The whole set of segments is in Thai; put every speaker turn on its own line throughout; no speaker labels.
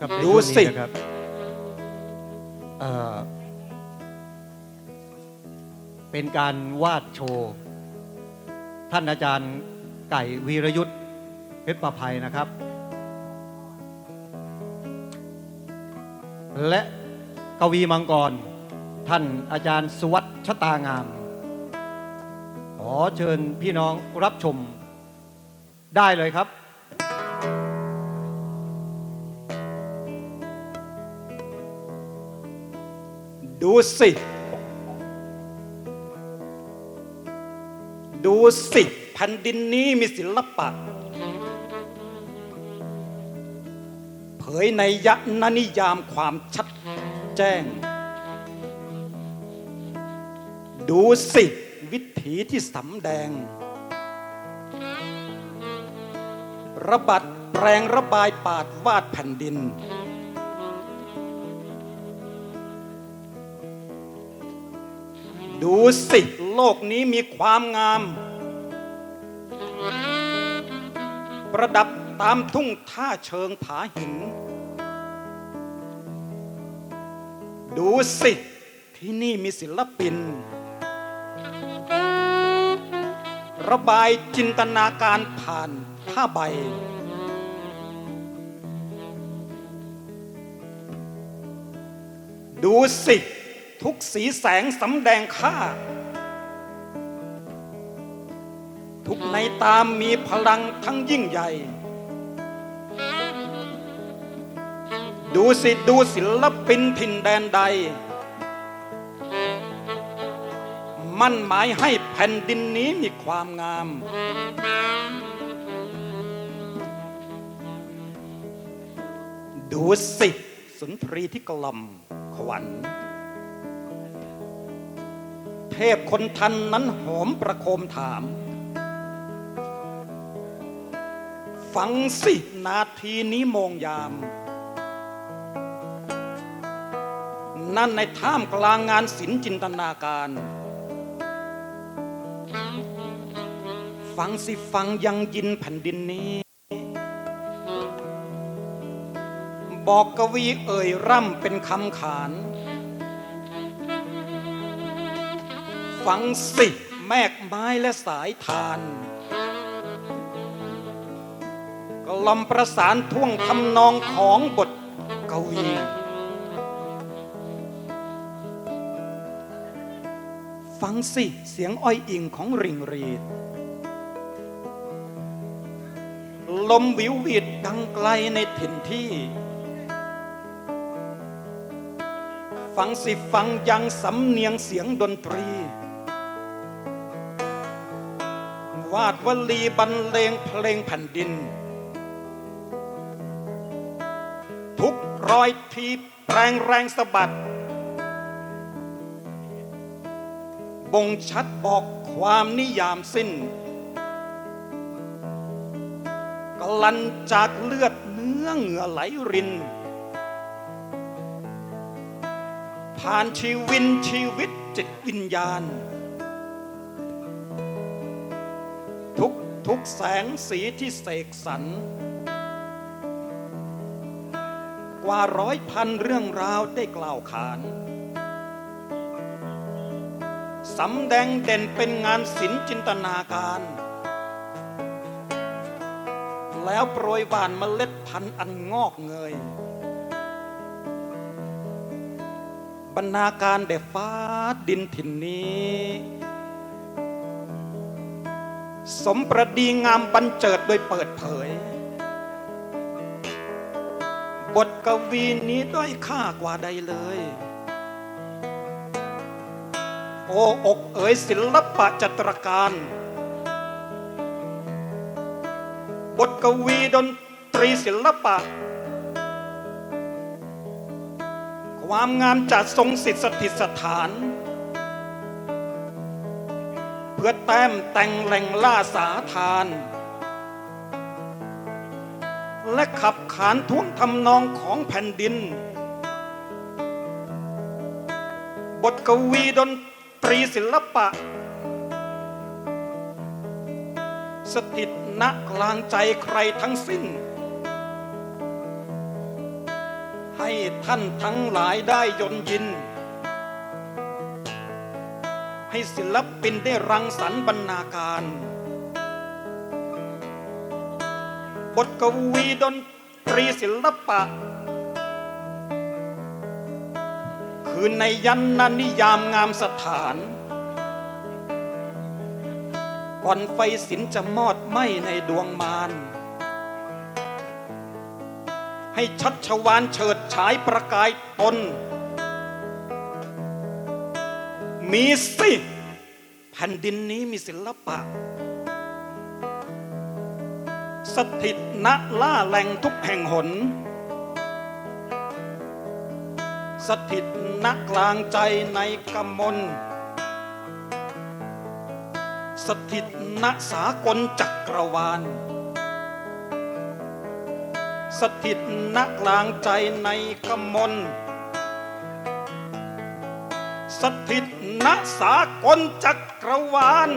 ครับใน
ดู
ช่วงนี้
สิ
นะครับเอ่อเป็นการวาดโชว์ ท่านอาจารย์ไก่วีรยุทธ์เพชรประภัยนะครับ และกวีมังกร ท่านอาจารย์สุวัสดิ์ชะตางาม ขอเชิญพี่น้องรับชมได้เลยครับ
ดูสิ ดูสิแผ่นดินนี้มีศิลปะ เผยในยะนนิยามความชัดแจ้ง ดูสิวิถีที่สำแดง ระบัดแปลงระบายปาดวาดแผ่นดิน ดูสิโลกนี้มีความงาม ประดับตามทุ่งท่าเชิงผาหิน ดูสิที่นี่มีศิลปิน ระบายจินตนาการผ่านผ้าใบ ดูสิ ทุกสีแสงสำแดงค่า ทุกในตามมีพลังทั้งยิ่งใหญ่ ดูสิดูศิลปินถิ่นแดนใด มั่นหมายให้แผ่นดินนี้มีความงามดูสิสุนทรีที่กล่อมขวัญ ทพคนทันนั้นหอมประโคมถาม ฟังสินาทีนี้โมงยาม นั่นในท่ามกลางงานศิลป์จินตนาการ ฟังสิฟังยังยินแผ่นดินนี้ บอกกวีเอ่ยร่ำเป็นคำขาน ฟังสิแมกไม้และสายทานกลอมประสานท่วงทำนองของบทกวีฟังสิเสียงอ้อยอิงของริงรีด ลมวิววิดดังไกลในถิ่นที่ ฟังสิฟังยังสำเนียงเสียงดนตรี วาดวลีบรรเลงเพลงแผ่นดิน ทุกรอยทีแรงแรงสะบัด บ่งชัดบอกความนิยามสิ้น กลันจากเลือดเนื้อเหงื่อไหลริน ผ่านชีวินชีวิตจิตวิญญาณ ทุกแสงสีที่เสกสรรกว่าร้อยพันเรื่องราวได้กล่าวขานสำแดงเด่นเป็นงานศิลป์จินตนาการ แล้วโปรยหวานเมล็ดพันธุ์อันงอกเงย บรรณาการแด่ฟ้าดินถิ่นนี้ สมประดีงามบันเจิดโดยเปิดเผย บทกวีนี้ด้อยค่ากว่าใดเลย โอ้อกเอ๋ยศิลปะจัตรการ บทกวีดนตรีศิลปะ ความงามจัดทรงสิทธิสถิตสถาน พื่อแต้มแต่งแหล่งล่าสาทาน และขับขานท่วงทำนองของแผ่นดิน บทกวีดนตรีศิลปะ สถิตณกลางใจใครทั้งสิ้น ให้ท่านทั้งหลายได้ยนยิน ให้ศิลปินได้รังสรรค์บรรณาการ บทกวีดนตรีศิลปะ คือในยันนันนิยามงามสถานก่อนไฟสินจะมอดไหมในดวงมารให้ชัดชวานเฉิดฉายประกายตน มีสิแผ่นดินนี้มีศิลปะ สถิตณล่าแหล่งทุกแห่งหน สถิตณกลางใจในกำมลสถิตณสากลจักรวาล สถิตณกลางใจในกำมลสถิต ณสากลจักรวาล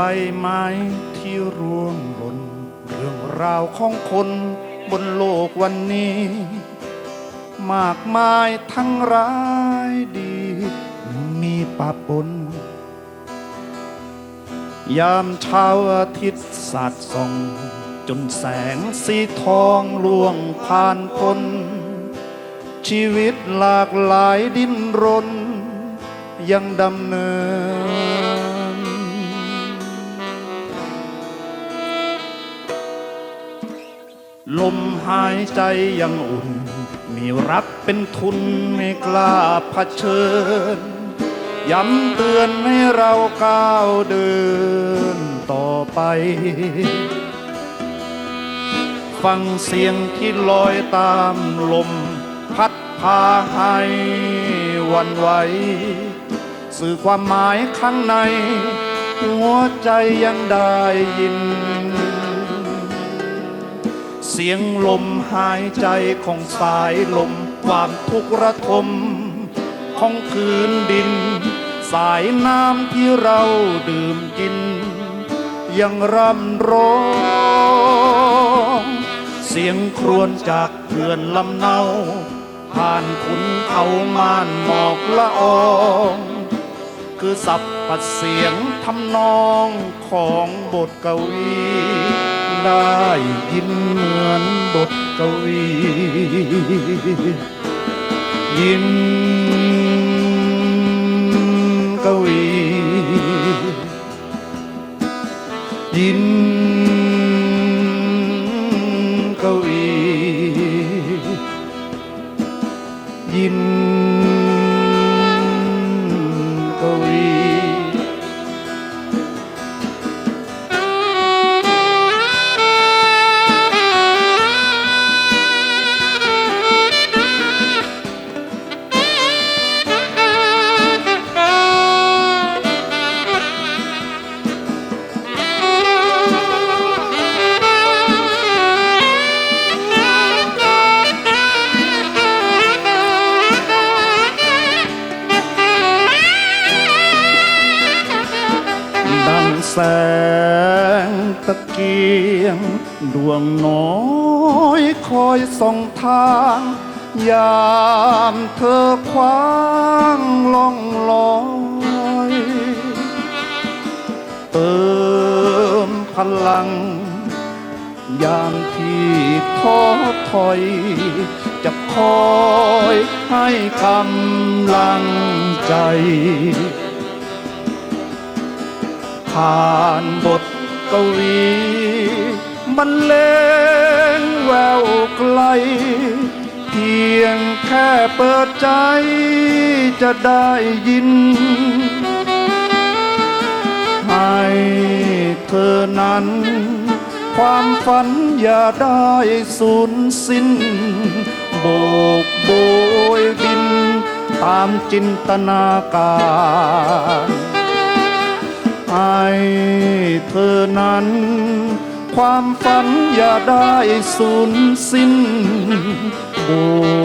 ใบไม้ที่ร่วงหล่น เรื่องราวของคนบนโลกวันนี้ มากมายทั้งร้ายดี มีปะปน ยามเช้าอาทิตย์สาดส่อง จนแสงสีทองล่วงผ่านพ้นชีวิตหลากหลายดิ้นรน ยังดำเนิน ลมหายใจยังอุ่น มีรักเป็นทุนไม่กล้าเผชิญ ย้ำเตือนให้เราก้าวเดินต่อไป ฟังเสียงที่ลอยตามลม พัดพาให้วันไหว สื่อความหมายข้างใน หัวใจยังได้ยิน สียงลมหายใจของสายลม ความทุกข์ระทม ของพื้นดิน สายน้ำที่เราดื่มกิน ยังร่ำร้อง เสียงครวญจากเพื่อนลำเนา ผ่านขุนเขาม่านหมอกละอองคือสับปัดเสียงทำนองของบทกวี ได้ยินเหมือนบทกวี ยิน แสงตะเกียง ดวงน้อยคอยส่องทาง ยามเธอคว้างล่องลอยเติมพลัง ยามที่ท้อถอย จะคอยให้กำลังใจ ผ่านบทกวีบรรเลงแววไกล เพียงแค่เปิดใจจะได้ยิน ให้เธอนั้น ความฝันอย่าได้สูญสิ้น โบกโบยบิน ตามจินตนาการ ให้เธอนั้น ความฝันอย่าได้สูญสิ้นบู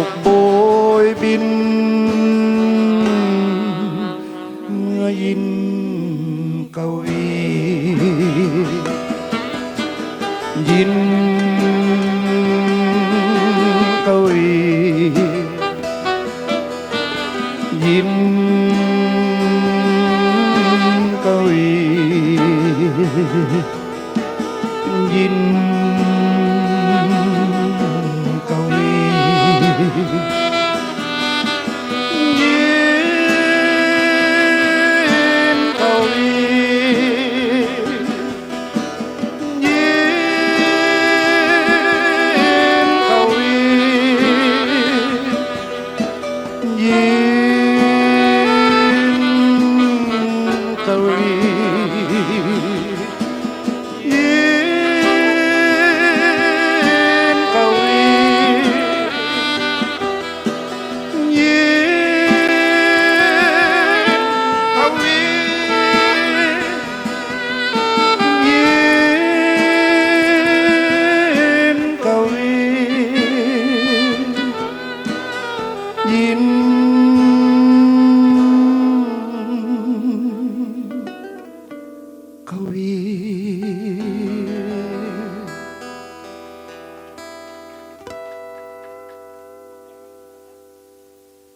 ยิน